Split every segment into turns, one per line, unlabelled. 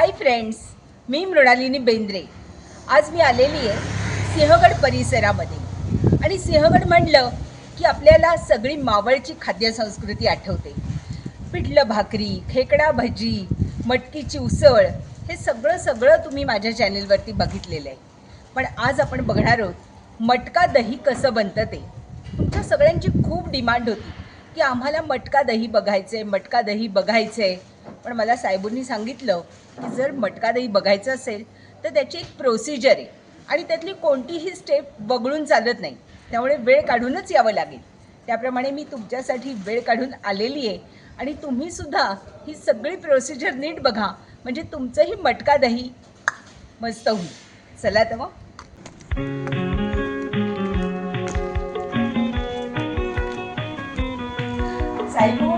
हाय friends मी मृणालिनी बेंद्रे. आज मी आलेली आहे सिंहगड परिसरामध्ये. आणि सिंहगड म्हणलं की आपल्याला सगळी मावळची खाद्यसंस्कृती आठवते. पिठलं भाकरी खेकडा भजी मटकीची उसळ हे सगळं सगळं तुम्ही माझ्या चॅनेलवरती बघितलेलं आहे. पण आज आपण बघणार आहोत मटका दही कसं बनतं ते. तुमच्या सगळ्यांची खूप डिमांड होती की आम्हाला मटका दही बघायचं आहे मटका दही बघायचं आहे पण मला साहेबांनी सांगितलं की जर मटका दही बघायचं असेल तर त्याची एक प्रोसिजर आहे. आणि त्यातली कोणतीही स्टेप वगळून चालत नाही. त्यामुळे वेळ काढूनच यावं लागेल. त्याप्रमाणे मी तुमच्यासाठी वेळ काढून आलेली आहे. आणि तुम्हीसुद्धा ही सगळी प्रोसिजर नीट बघा. म्हणजे तुमचंही मटका दही मस्त होईल. चला तर मग साहेब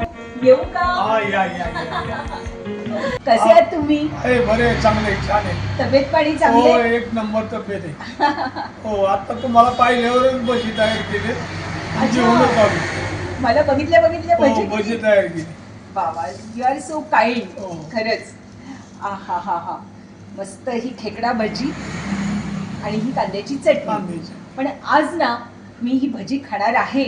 येऊ का?
हा.
कसे आहात तुम्ही?
अरे बरे आहे, चांगले आहे, छान आहे.
तब्येत पाणी
हो
चांगली आहे?
एक नंबर तब्येत आहे. हो आता तुम्हाला पाहिल्यावरच भजी तयार केली. जेवणच आली
मला बघितल्या बघितल्या
हो
भजी?
भजी तयार केली.
बाबा यू आर सो काइंड
हो.
खरंच. आ हा हा हा. मस्त ही खेकडा भजी आणि ही कांद्याची चटणी.
कांद्याची.
पण आज ना मी ही भजी खाणार आहे.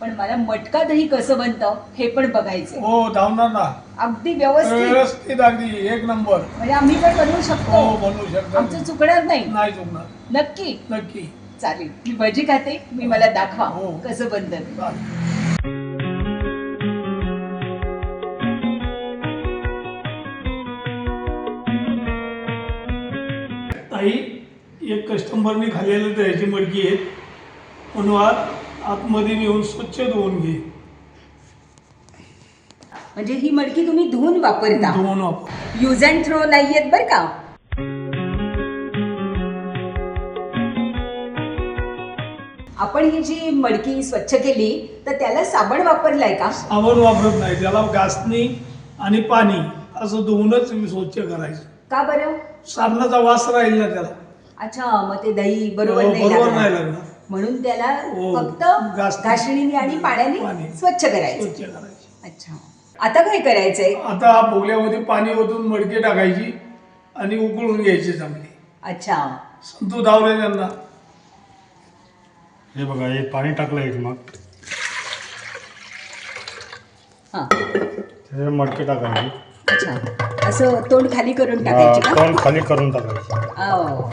पण मला मटका दही कसं बनतं हे पण बघायचं
हो धावणार. ना
अगदी व्यवस्थित.
व्यवस्थित अगदी एक नंबर.
म्हणजे आम्ही पण बनवू
हो
शकतो
बनवू शकता.
आमचं चुकणार नाही.
नाही चुकणार.
नक्की.
नक्की.
चालेल. मी भजी खाते. मी मला दाखवा
हो.
कसं बनतं ते.
चालेल. ताई एक कस्टमरने खाल्लेलं दह्याची मडकी आहे आत आतमध्ये नेऊन स्वच्छ धुवून घे.
म्हणजे ही मडकी तुम्ही धुवून वापरता.
धुवून वापर
यूज अँड थ्रो नाहीयेत बरं का? आपण ही जी मडकी स्वच्छ केली तर त्याला साबण वापरलाय का?
साबण वापरत नाही त्याला घासणी आणि पाणी असं धुवूनच स्वच्छ करायचं.
का बरं?
साबणाचा वास राहील ना त्याला.
अच्छा मग ते दही बरोबर
हो,
नाही
बरोबर नाही
लागणार. म्हणून त्याला
हो,
फक्त
घासणी.
घासणीने आणि पाण्याने
पाणी.
स्वच्छ करायचं.
स्वच्छ करायची.
अच्छा. आता काय करायचंय?
आता भोगल्यामध्ये पाणी ओतून मडकी टाकायची आणि उकळून घ्यायची चांगली.
अच्छा.
संतू धावले त्यांना.
हे बघा हे पाणी टाकलं एक मग.
हा.
मडके टाकायचे.
अच्छा. असं तोंड खाली करून टाकायची का?
तोंड खाली करून टाकायचे.
हो.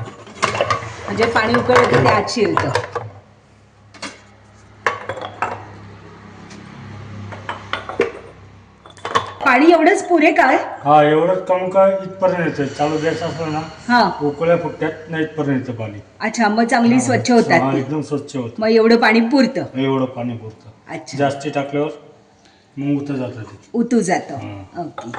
म्हणजे पाणी उकळलं की ते आत शिरतं पाणी एवढंच पुरे काय?
हा एवढंच कम का इथपर्यंत येतं चालू द्यायचं असलं ना
हा.
उकळ्या फुकट्यात नाही इथपर्यंत येतं पाणी.
अच्छा मग चांगली स्वच्छ
हा
होतात.
एकदम स्वच्छ होतं.
मग एवढं पाणी पुरतं.
एवढं पाणी पुरतं.
अच्छा.
जास्ती टाकल्यावर मग उतर जातं ते.
उतू जातं.
हा.
ओके.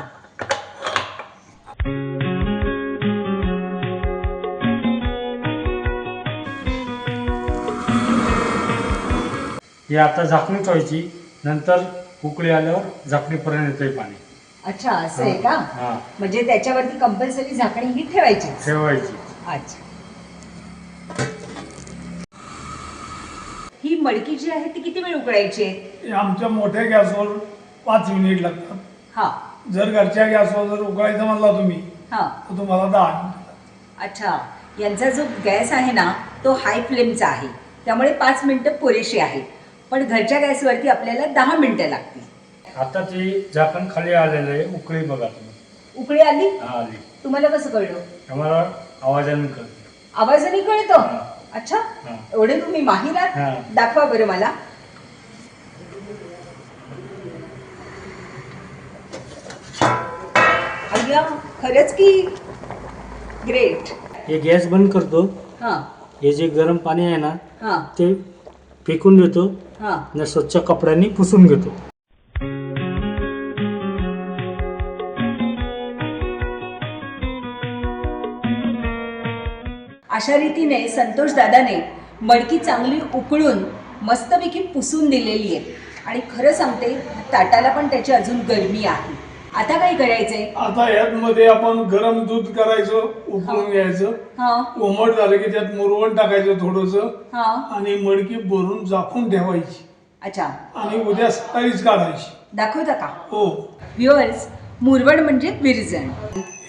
हे आता झाकणी ठेवायची. नंतर उकळी आल्यावर झाकणीपर्यंत येतंय पाणी.
अच्छा असं आहे का?
हा.
म्हणजे त्याच्यावरती कंपल्सरी झाकणी ही ठेवायची.
ठेवायची.
अच्छा. ही मडकी जी आहे ती किती वेळ उकळायची? आहे
हे आमच्या मोठ्या गॅसवर पाच मिनिट लागतात.
हा.
जर घरच्या गॅसवर जर उकळायचं म्हणला तुम्ही
हा.
तर तुम्हाला दहा मिनिट
अच्छा. यांचा जो गॅस आहे ना तो हाय फ्लेमचा आहे. त्यामुळे पाच मिनटं पुरेशी आहे पण घरच्या गॅसवरती आपल्याला दहा मिनटं लागतील.
आता ते झाकण खाली आलेलं आहे उकळी बघा तुम्ही.
उकळी आली?
हा आली.
तुम्हाला कसं कळलं?
आम्हाला आवाजाने कळतं.
आवाजाने कळतं. अच्छा.
हा.
एवढे तुम्ही माहीर? आहात. दाखवा बरं मला. अय्या खरंच की ग्रेट
हे गॅस बंद करतो.
हा.
हे जे गरम पाणी आहे ना
हा.
ते फेकून देतो.
हा.
आणि स्वच्छ कपड्यांनी पुसून घेतो.
अशा रीतीने संतोष दादाने मडकी चांगली उकळून मस्तपैकी पुसून दिलेली आहे. आणि खरं सांगते ताटाला पण त्याची अजून गरमी आहे. आता काय करायचंय?
आता यात मध्ये आपण गरम दूध करायचं उकळून घ्यायचं.
हा.
कोमट झालं की त्यात मुरवण टाकायचं थोडस.
हा.
आणि मडकी भरून झाकून ठेवायची.
अच्छा.
आणि उद्या सकाळीच काढायची.
दाखवता का?
हो.
व्ह्युअर्स मुरवड म्हणजे विरजण.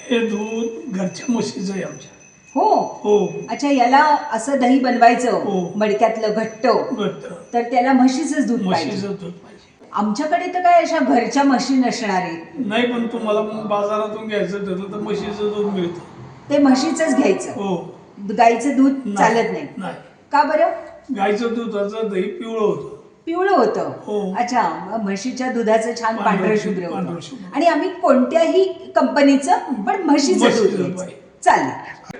हे दूध घरच्या म्हशीचं आहे आमच्या.
हो.
हो.
अच्छा याला असं दही बनवायचं
हो.
मडक्यातलं घट्ट.
घट्ट.
तर त्याला म्हशीचंच दूध पाहिजे.
म्हशीचं दूध पाहिजे.
आमच्याकडे तर काय अशा घरच्या म्हशी नसणार आहेत?
नाही पण तुम्हाला बाजारातून घ्यायचं ठरलं तर म्हशीचं दूध मिळतं.
ते म्हशीचंच घ्यायचं.
हो.
गाईचं दूध चालत नाही.
नाही.
का बरं?
गाईचं दुधाचं दही पिवळं होतं.
पिवळं होतं.
हो.
अच्छा म्हशीच्या दुधाचं छान
पांढरं
पांढरं
शुभ्र,
शुभ्र
पांढरं
होतं
शुभ्र.
आणि आम्ही कोणत्याही कंपनीचं पण म्हशीचं दूध
म्हशीचं
घ्यायचं.
पाहिजे.
चालेल.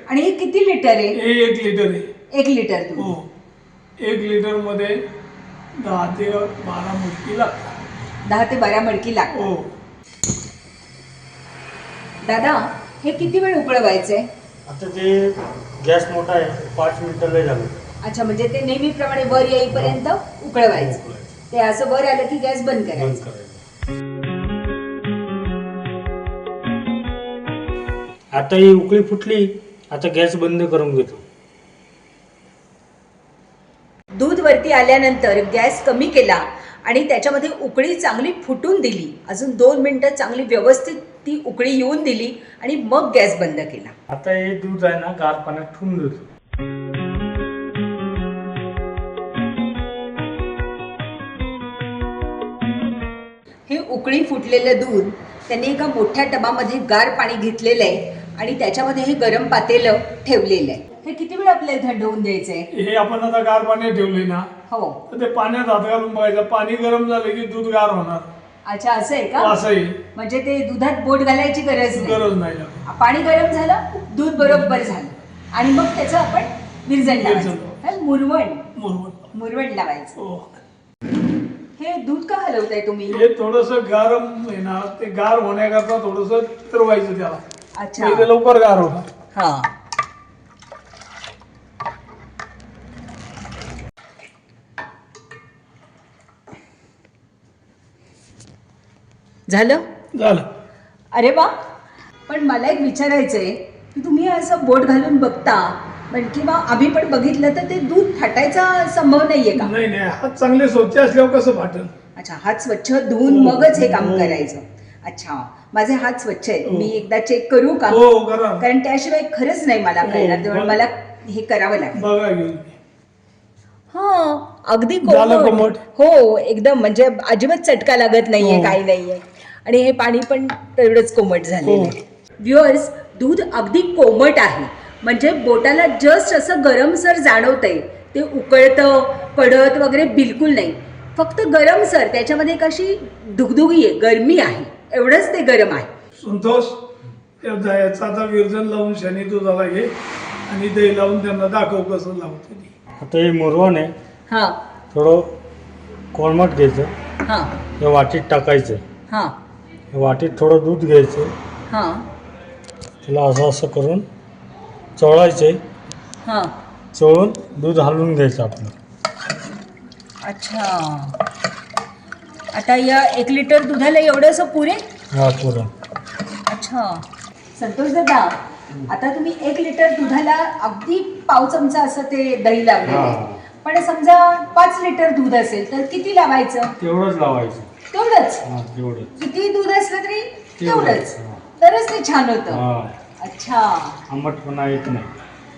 आणि हे किती लिटर आहे?
हे एक लिटर आहे.
एक लिटर दूध.
हो. एक लिटरमध्ये दहा ते बारा मुटकी लागतात.
दहा ते बारा मडकी लागतात.
हो.
दादा हे किती वेळ उकळवायचंय?
आता ते गॅस मोठा आहे पाच मिनिटं लय झालं
अच्छा म्हणजे ते नेहमीप्रमाणे वर येईपर्यंत उकळवायचं.
उकळवायचं.
ते असं वर आलं की गॅस बंद
बंद
करायचं
करायचं. आता ही उकळी फुटली आता गॅस बंद करून घेतो.
दूध वरती आल्यानंतर गॅस कमी केला आणि त्याच्यामध्ये उकळी चांगली फुटून दिली. अजून दोन मिनटं चांगली व्यवस्थित ती उकळी येऊन दिली आणि मग गॅस बंद केला.
आता हे दूध आहे ना गार पाण्यात ठेवून देतो.
हे उकळी फुटलेलं दूध त्यांनी एका मोठ्या टबामध्ये गार पाणी घेतलेलं आहे. आणि त्याच्यामध्ये हे गरम पातेलं ठेवलेलं आहे. हे किती वेळ आपल्याला थंड होऊन द्यायचंय
हे आपण आता गार पाण्यात ठेवले ना
हो.
तर ते पाण्यात हात घालून बघायचं. पाणी गरम झालं की दूध गार होणार.
अच्छा असं आहे का?
असं आहे
म्हणजे ते दुधात बोट घालायची गरज नाही.
गरज नाही लागत.
पाणी गरम झालं दूध बरोबर झालं. आणि मग त्याचं आपण विरजण लावायचं.
विरजण.
हे मुरवण.
मुरमुर
मुरवण लावायचं.
हो.
हे दूध का हलवताय तुम्ही?
हे थोडस गरम आहे ना ते गार होण्याकरता थोडस फिरवायचं त्याला.
अच्छा.
ते लवकर गार
हा. झालं?
झालं.
अरे वा. पण मला एक विचारायचंय की तुम्ही असं बोट घालून बघता पण किंवा आम्ही पण बघितलं तर ते दूध फाटायचा संभव नाहीये का?
नाही नाही. हात चांगले स्वच्छ असल्यावर कसं फाटल?
अच्छा हात स्वच्छ धुवून मगच हे काम करायचं. अच्छा. माझे हात स्वच्छ आहेत.
हो.
मी एकदा चेक करू का?
हो करा.
कारण त्याशिवाय खरंच नाही मला
हो,
कळणार. त्यामुळे
बरं.
मला हे करावं लागेल.
बघा घेऊन
हा अगदी
झालं
कोमट.
कोमट?
हो एकदम. म्हणजे अजिबात चटका लागत नाहीये
हो.
काही नाहीये. आणि हे पाणी पण तेवढंच कोमट झालेलं. आहे. व्ह्युअर्स दूध अगदी कोमट आहे. म्हणजे बोटाला जस्ट असं गरमसर जाणवतंय. ते उकळतं कडत वगैरे बिलकुल नाही. फक्त गरमसर त्याच्यामध्ये एक अशी दुगदुगी आहे गरमी आहे. एवढंच ते गरम आहे.
संतोष त्या दह्याचं आता विरजन लावून शनी दुधाला घे आणि दही लावून त्यांना दाखव कसं लावतो ते.
आता हे मुरवण आहे.
हां.
थोडं कोळमट घ्यायचं.
हां.
हे वाटीत टाकायचं.
हां.
हे वाटीत थोडं दूध घ्यायचं.
हां.
त्याला असं असं करून चोळायचे.
हां.
चोळून दूध हलवून घ्यायचं आपलं.
अच्छा. आता या एक लिटर दुधाला एवढंसं पुरे?
हा पुरण
अच्छा. संतोष दादा आता तुम्ही एक लिटर दुधाला अगदी पाव चमचा असं ते दही लावलेलं.
हा.
पण समजा पाच लिटर दूध असेल तर किती लावायचं?
तेवढंच लावायचं.
तेवढंच?
हा तेवढंच.
किती दूध असलं तरी
तेवढंच.
तरच ते छान होतं. अच्छा.
आंबटपणा येत नाही.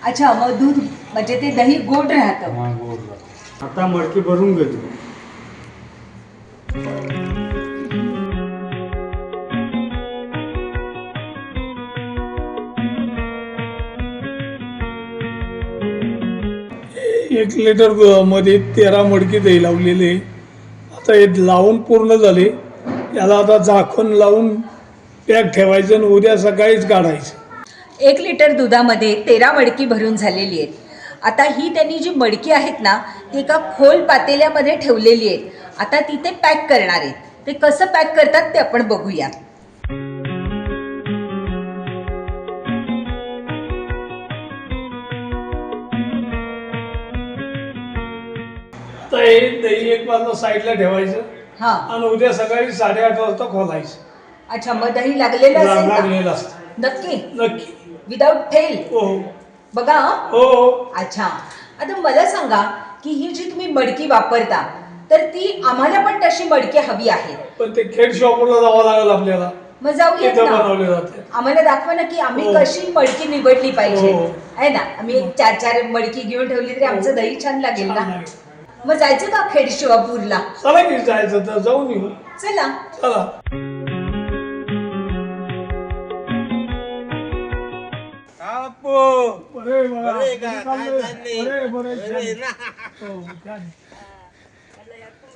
अच्छा मग दूध म्हणजे ते दही गोड राहतं.
गोड राहतं. आता मडकी भरून घेतो.
एक लिटरमध्ये तेरा मडकी दही लावलेले. आता हे लावून पूर्ण झाले. याला आता झाकण लावून पॅक ठेवायचं आणि उद्या सकाळीच काढायचं.
एक लिटर दुधामध्ये तेरा मडकी भरून झालेली आहेत. आता ही त्यांनी जी मडकी आहेत ना ती एका खोल पातेल्यामध्ये ठेवलेली आहेत. आता ती ते पॅक करणार आहेत. ते कसं पॅक करतात ते आपण बघूया.
हे दही एक बाजूला साईडला ठेवायचं
हा.
आणि उद्या सकाळी साडेआठ वाजता खोलायचं.
अच्छा मग दही लागलेलं असेल का?
लागलेलं असतं.
नक्की?
नक्की.
विदाऊट फेल
हो.
बघा हं.
हो हो.
अच्छा. आता मला सांगा की ही जी तुम्ही मडकी वापरता तर ती आम्हाला पण तशी मडकी हवी आहे
पण ते खेड शॉपला जावं लागेल आपल्याला
मग जाऊयात
तिथं
ना
बनवले जाते
आम्हाला दाखवा ना की आम्ही
हो.
कशी मडकी निवडली पाहिजे
हो.
आहे ना आम्ही एक चार चार मडकी घेऊन ठेवली तरी आमचं दही छान लागेल
छान
ना
लागेल.
मग जायचं का खेड शिवापूरला
चला की जायचं तर जाऊन येऊ
चला
चला बरे बघा.
बरे का? काय
चाललंय.
चाललंय?
बरे, बरे,
बरे
छान.
ना?
हो, छान.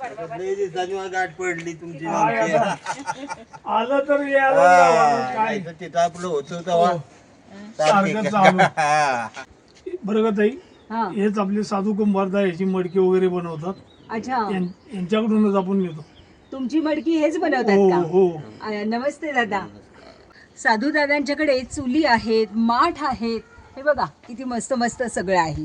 लय दिवसांनी मला गाठ पडली तुमची
काय
आमची.
आता? आलं तर यायला
हा,
जावं, काय?
नाही तर तिथं आपलं होतं तेव्हा.
सारखं चालू. बरं का ताई?
हा.
हेच आपले साधू कुंभारदा याची मडकी वगैरे बनवतात.
अच्छा.
यां- यांच्याकडूनच आपण घेतो.
तुमची मडकी हेच बनवतात
हो
का?
हो.
नमस्ते दादा. साधू दादांच्याकडे चुली आहेत माठ आहेत. हे बघा किती मस्त मस्त सगळं आहे.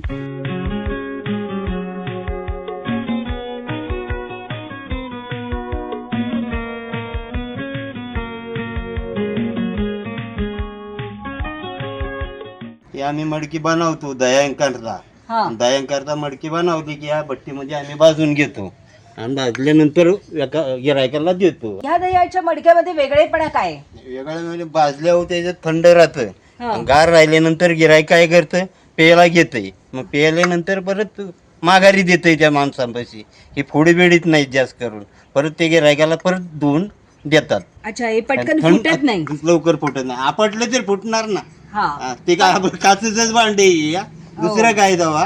हे आम्ही मडकी बनवतो दयांकरता
हा.
दयांकरता मडकी बनवली की या भट्टीमध्ये आम्ही भाजून घेतो. आणि भाजल्यानंतर एका गिरायकाला देतो.
ह्या दह्याच्या मडक्यामध्ये वेगळेपणा काय? आहे?
वेगळं म्हणजे भाजल्यावर त्याच्यात थंड राहतं.
हा.
गार राहिल्यानंतर गिरायक काय करतं? पेयाला घेतंय. मग पेल्यानंतर परत माघारी देतंय त्या माणसांपाशी. ही फोडी बेडीत नाहीत जास्त करून. परत ते गिरायकाला परत धुवून देतात.
अच्छा हे पटकन
थंड-
फुटत नाही.
लवकर फुटत नाही. आपटलं तर फुटणार ना.
हा.
हा, ते काय काचच भांडे या? दुसरं काय दवा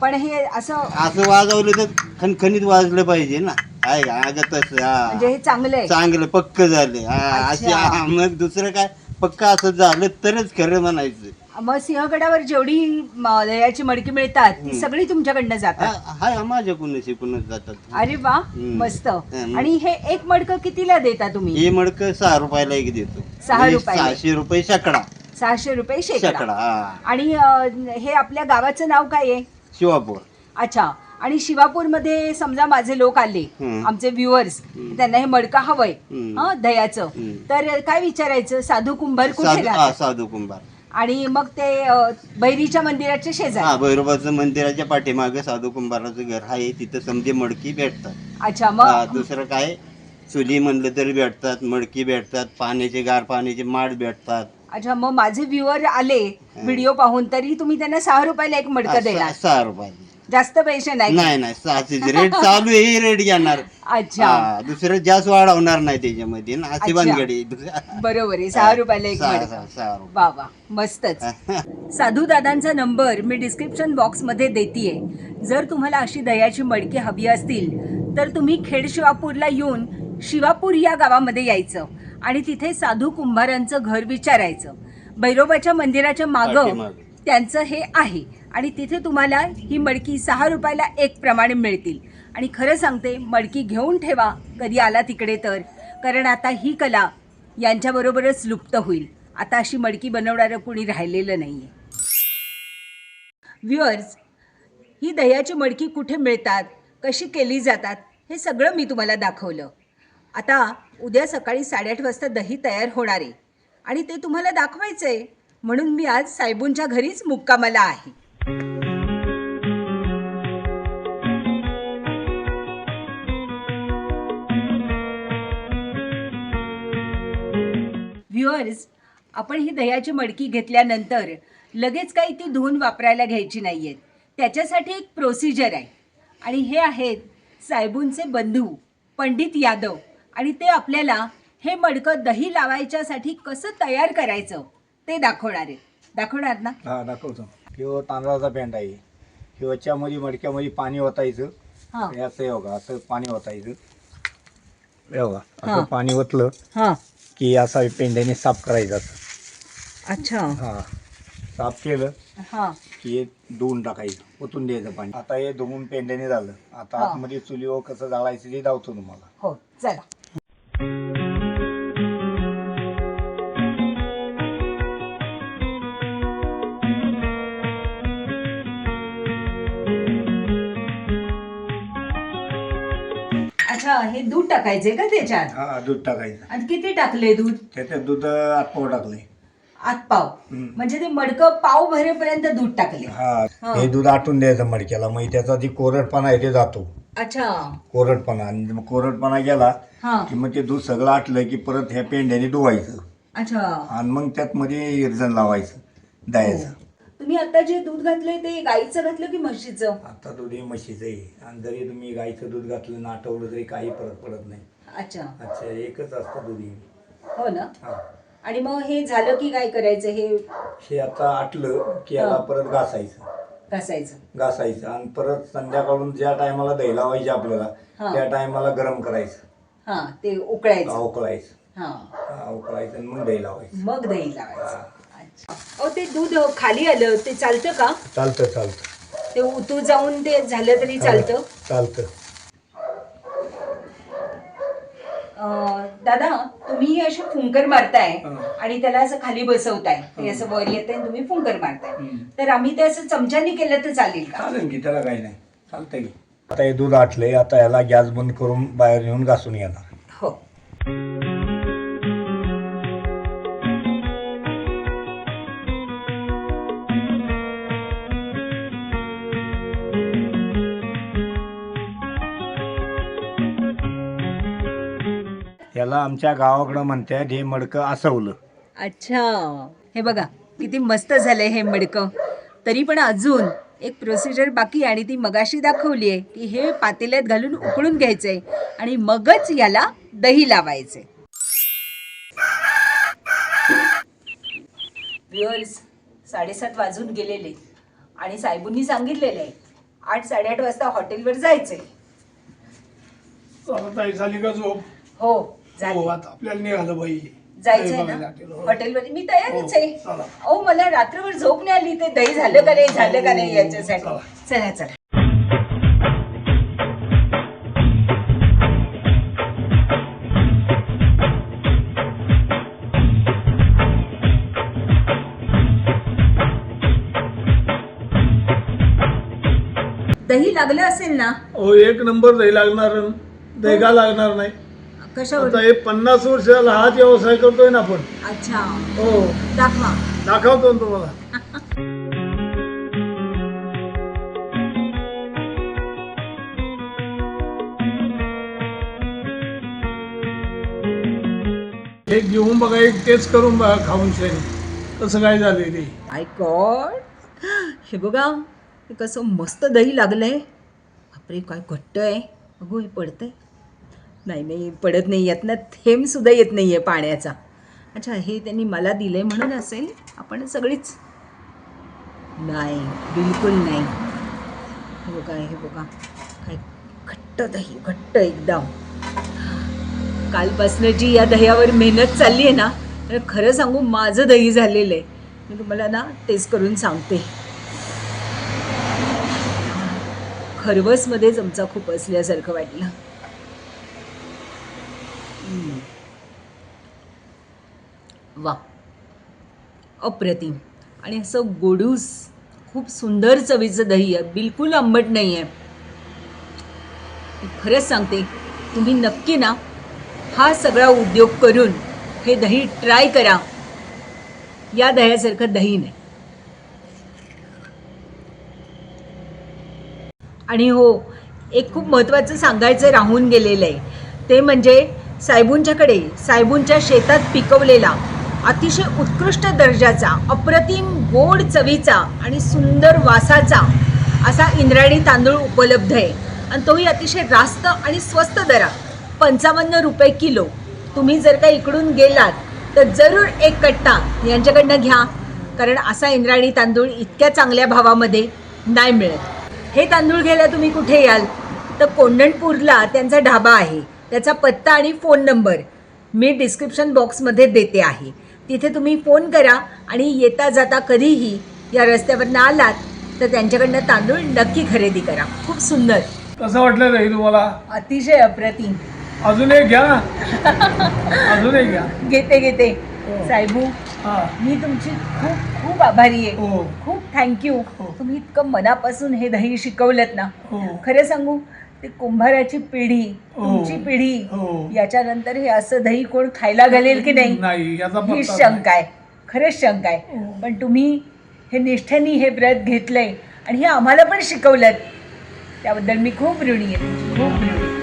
पण हे असं
असं वाजवलं तर खणखणीत वाजलं पाहिजे ना. काय अगं तसं हा.
म्हणजे हे चांगलं आहे.
चांगलं पक्क झालं. हा अशी
अच्छा.
हा, मग दुसरं काय? पक्क असं झालं तरच खरं म्हणायचं.
मग सिंहगडावर जेवढी म, दह्याची मडकी मिळतात ती सगळी तुमच्याकडनं जातात.
हा हा, माझ्याकडून शिकूनच जातात?
अरे वा
हम्म.
मस्त.
हम्म.
आणि हे एक मडकं कितीला देता तुम्ही?
हे मडक सहा रुपयाला एक देतो.
सहा
म्हणजे
रुपयाला.
सहाशे रुपये शेकडा.
सहाशे रुपये शेकडा.
शेकडा हा.
आणि अ, हे आपल्या गावाचं नाव काय आहे?
शिवापूर.
अच्छा. आणि शिवापूरमध्ये समजा माझे लोक आले
हम्म.
आमचे व्ह्युअर्स त्यांना हे मडका हवंय
हम्म.
हा दह्याचं.
हम्म.
तर काय विचारायचं? साधू कुंभार कुठे
साधू हा
राहतात
साधू कुंभार.
आणि मग ते अ, बैरीच्या मंदिराचे शेजारी.
हा भैरोबाचं मंदिराच्या पाठीमागे साधू कुंभाराचं घर आहे. तिथं समजे मडकी भेटतात.
अच्छा
हा,
मग
दुसरं काय? चुली म्हणलं तरी भेटतात मडकी भेटतात पाण्याचे गार पाण्याचे माठ भेटतात.
अच्छा मग माझे व्ह्युअर आले व्हिडिओ पाहून तरी तुम्ही त्यांना सहा रुपयाला एक मडकं देणार
सहा रुपये
जास्त पैसे नाही.
नाही नाही सहाशे रेट चालू आहे हे रेट घेणार.
अच्छा.
हा, दुसरं जास्त वाढवणार नाही त्याच्यामध्ये ना अशी
अच्छा.
बांधगडी
बरोबर आहे सहा रुपयाला एक
सहा
मडकं.
सहा सहा रुपये.
वा वा मस्तच. साधू दादांचा नंबर मी डिस्क्रिप्शन बॉक्समध्ये देतीये. जर तुम्हाला अशी दह्याची मडकी हवी असतील तर तुम्ही खेड शिवापूरला येऊन शिवापूर या गावामध्ये यायचं. आणि तिथे साधू कुंभारांचं घर विचारायचं. भैरोबाच्या मंदिराच्या मागं. त्यांचं हे आहे. आणि तिथे तुम्हाला ही मडकी सहा रुपयाला एक प्रमाणे मिळतील. आणि खरं सांगते मडकी घेऊन ठेवा कधी आला तिकडे तर. कारण आता ही कला यांच्याबरोबरच लुप्त होईल. आता अशी मडकी बनवणारं कुणी राहिलेलं नाही आहे व्ह्युअर्स ही दह्याची मडकी कुठे मिळतात? कशी केली जातात? हे सगळं मी तुम्हाला दाखवलं. आता उद्या सकाळी साडेआठ वाजता दही तयार होणार. आहे आणि ते तुम्हाला दाखवायचं आहे म्हणून मी आज साहेबूंच्या घरीच मुक्कामाला आहे. व्ह्युअर्स आपण ही दह्याची मडकी घेतल्यानंतर लगेच काही ती धुवून वापरायला घ्यायची नाही आहेत त्याच्यासाठी एक प्रोसिजर आहे. आणि हे आहेत साहेबूंचे बंधू पंडित यादव. आणि ते आपल्याला हे मडकं दही लावायच्यासाठी कसं तयार करायचं ते दाखवणार आहेत. दाखवणार ना?
हा दाखवतो. ह्यो तांदळाचा पेंट आहे. ह्योच्यामध्ये मडक्यामध्ये पाणी ओतायचं.
हां.
असं हे बघा असं पाणी ओतायचं. हे बघा
हा.
असं पाणी ओतलं
हां.
की असा पेंड्याने साफ करायचं असं.
अच्छा.
हा. साफ केलं
हां.
की हे धुवून टाकायचं ओतून द्यायचं पाणी. आता हे धुवून पेंड्याने झालं. आता
हा.
आतमध्ये चुलीवर कसं जाळायचं ते दावतो तुम्हाला.
हो चला. टाकायचे का त्याच्यात?
हा दूध टाकायचं.
आणि किती टाकले दूध?
त्याच्यात दूध आतपाव टाकलंय
आत पाव.
हम्म.
म्हणजे ते मडकं पाव भरेपर्यंत दूध टाकले.
हा दूध आटून द्यायचं मडक्याला. मग त्याचा जी कोरडपणा आहे ते जातो.
अच्छा.
कोरडपणा. आणि मग कोरडपणा गेला
हा.
की मग ते दूध सगळं आटलं की परत ह्या पेंड्याने धुवायचं.
अच्छा.
आणि मग त्यात मध्ये इरजण लावायचं दह्याचं.
तुम्ही आता जे दूध घातलंय ते गाईचं घातलं की म्हशीचं?
आता दूध हे म्हशीचं आहे. आणि जरी तुम्ही गाईचं दूध घातलं ना आठवलं तरी काही फरक पडत नाही.
अच्छा.
अच्छा एकच असतं दूध हे.
हो ना?
हा.
आणि मग हे झालं की काय करायचं? हे
हे आता आटलं की याला. परत घासायचं.
घासायचं.
घासायचं. आणि परत संध्याकाळून ज्या टायमाला दही लावायची आपल्याला
हा.
त्या टायमाला गरम करायचं.
हा ते उकळायचं.
उकळायचं.
हा.
उकळायचं आणि मग दही लावायचं.
मग दही लावायचं. अहो ते दूध खाली आलं ते चालतं का?
चालतं चालतं.
ते उतू जाऊन ते झालं तरी चालतं.
चालतं.
अं, दादा तुम्ही असे फुंकर मारताय
हा.
आणि त्याला असं खाली बसवताय. ते असं वर येत तुम्ही फुंकर मारताय. तर आम्ही ते असं चमच्याने केलं तर चालेल का?
चालेल की त्याला काही नाही. चालतंय की. आता हे दूध आटलंय आता याला गॅस बंद करून बाहेर नेऊन घासून येणार.
हो.
याला आमच्या गावाकडं म्हणतात हे मडकं असवलं.
अच्छा. हे बघा किती मस्त झालंय हे मडकं. तरी पण अजून एक प्रोसिजर बाकी आहे आणि ती मगाशी दाखवली आहे. की हे पातेल्यात घालून उकळून घ्यायचंय आणि मगच याला दही लावायचे व्ह्युअर्स साडेसात वाजून गेलेले आणि साहेबूंनी सांगितलेलं आहे आठ साडेआठ वाजता हॉटेलवर जायचंय.
झाली का झोप?
हो.
हो
झालं
आता आपल्याला निघालं बाई.
जायचंय
दही
ना?
बघायला लागेल, हो.
हॉटेलवर मी तयारच आहे
हो, चला.
अहो मला रात्रभर झोप नाही आली ते दही झालं का नाही झालं का नाही याच्यासाठी?
चला.
चला चला. दही लागलं असेल ना?
हो एक नंबर दही लागणार दही का लागणार नाही. आता हे पन्नास वर्ष झाला हाच व्यवसाय करतोय ना आपण.
अच्छा.
हो.
दाखवा.
दाखवतो ना तुम्हाला. हे घेऊन बघा एक टेस्ट करून बघा खाऊन शेरी कसं काय झाले ते?
आय गॉड हे बघा हे कसं मस्त दही लागलंय. बापरे काय घट्ट आहे. अगो हे पडतंय. नाही नाही पडत नाही यातनं ना थेंबसुद्धा येत नाही आहे पाण्याचा. अच्छा हे त्यांनी मला दिलं आहे म्हणून असेल? आपण सगळीच? नाही बिलकुल नाही. हे बघा हे बघा. काय घट्ट दही घट्ट एकदम. कालपासनं जी या दह्यावर मेहनत चालली आहे ना तर खरं सांगू माझं दही झालेलं आहे मी तुम्हाला ना टेस्ट करून सांगते. खरवसमध्ये चमचा खूप असल्यासारखं वाटलं हम्म. वा. अप्रतिम. आणि असं गोडूस खूप सुंदर चवीचं दही आहे. बिलकुल आंबट नाही आहे खरंच सांगते तुम्ही नक्की ना हा सगळा उद्योग करून हे दही ट्राय करा. या दह्यासारखं दही नाही. आणि हो एक खूप महत्त्वाचं सांगायचं राहून गेलेलं आहे. ते म्हणजे साहेबूंच्याकडे साहेबूंच्या शेतात पिकवलेला अतिशय उत्कृष्ट दर्जाचा अप्रतिम गोड चवीचा आणि सुंदर वासाचा असा इंद्रायणी तांदूळ उपलब्ध आहे. आणि तोही अतिशय रास्त आणि स्वस्त दरात. पंचावन्न रुपये किलो. तुम्ही जर का इकडून गेलात तर जरूर एक कट्टा यांच्याकडनं घ्या. कारण असा इंद्रायणी तांदूळ इतक्या चांगल्या भावामध्ये नाही मिळत. हे तांदूळ घ्यायला तुम्ही कुठे याल? तर कोंडणपूरला त्यांचा ढाबा आहे. त्याचा पत्ता आणि फोन नंबर मी डिस्क्रिप्शन बॉक्समध्ये देते आहे. तिथे तुम्ही फोन करा आणि येता जाता कधीही या रस्त्यावरनं आलात तर त्यांच्याकडनं तांदूळ नक्की खरेदी करा. खूप सुंदर.
कसं वाटलं दही तुम्हाला?
अतिशय अप्रतिम.
अजून एक घ्या. ना अजून एक घ्या.
घेते घेते.
हो.
साहेबू मी तुमची खूप खूप आभारी आहे.
हो.
खूप थँक्यू
हो.
तुम्ही इतकं मनापासून हे दही शिकवलत ना. खरं सांगू ते कुंभाराची पिढी
हो.
तुमची पिढी
हो.
याच्यानंतर हे असं दही कोण खायला घालेल की नाही
नाही याचा
ही
पत्ता
शंका आहे खरंच शंका आहे
हो.
पण तुम्ही हे निष्ठेने हे व्रत घेतलंय आणि हे आम्हाला पण शिकवलं त्याबद्दल मी खूप ऋणी आहे तुमची खूप ऋणी